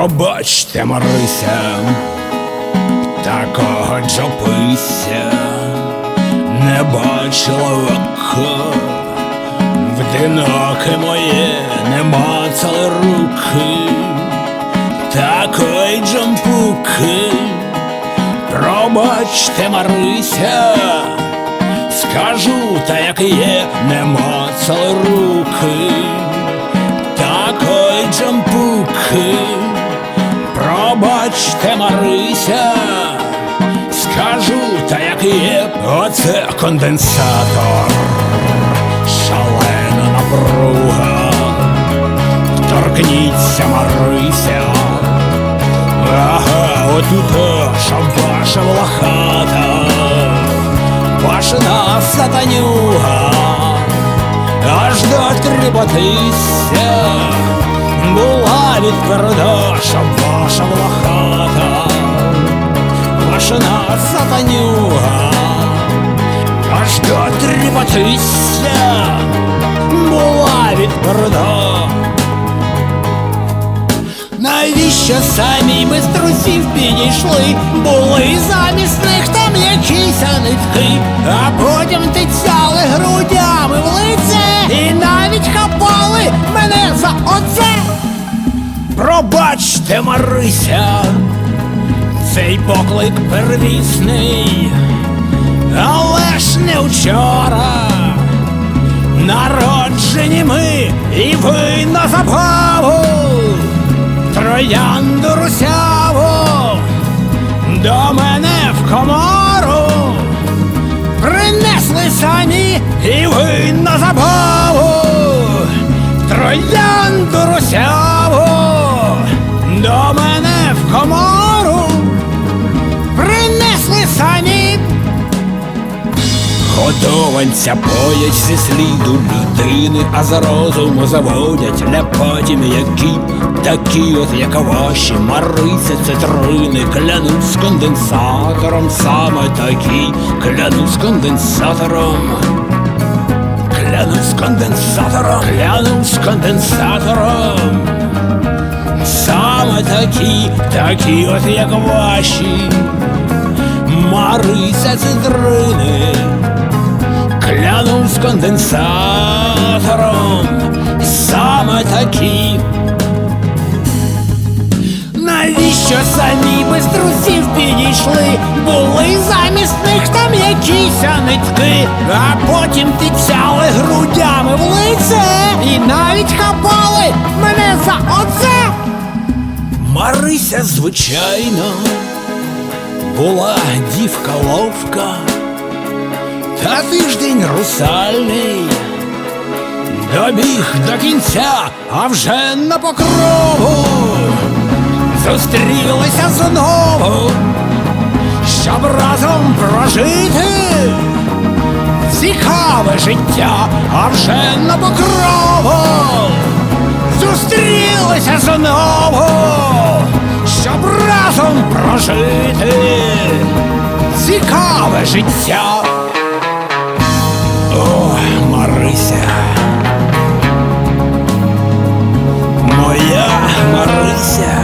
Пробачте, Марися, такого джопися не бачила око, вдиноке моє не мацали руки, такої джампуки. Пробачте, Марися, скажу та як є, не мацали руки, такої джампуки. Пробачте, Марися, скажу та як є, оце конденсатор, шалена напруга, торкніться, Марися. Ага, отут щоб ваша була хата, башена сатанюга, аж до тріпотися, передаша ваша була хата, сатанюга, аж до тріпотися, була від передаша. Навіщо самі ми з трусів підійшли? Були замість них там якісь нитки, а потім тицяли грудями в лице Пробачте, Марися, цей поклик первісний, але ж не вчора. Народжені ми і ви на забаву троянду русяву до мене в комору принесли самі і ви на забаву троянду русяву Годованця боять зі сліду людини, а за розуму заводять ляпатім, які такі, от як ваші Марися цитрини, клянусь конденсатором, саме такі, клянусь конденсатором. Клянусь конденсатором, клянусь конденсатором. Саме такі, такі, от як ваші. Марися цитрини, клянусь конденсатором, саме такі. Навіщо самі без трусів підійшли? Були замість них там якісь нитки, а потім тицяли грудями в лице і навіть хапали мене за оце. Марися, звичайно була дівка ловка, та тиждень русальний добіг до кінця, а вже на покрову зустрілися знову, щоб разом прожити цікаве життя, а вже на покрову зустрілися знову, щоб разом прожити цікаве життя. Марися, моя Марися.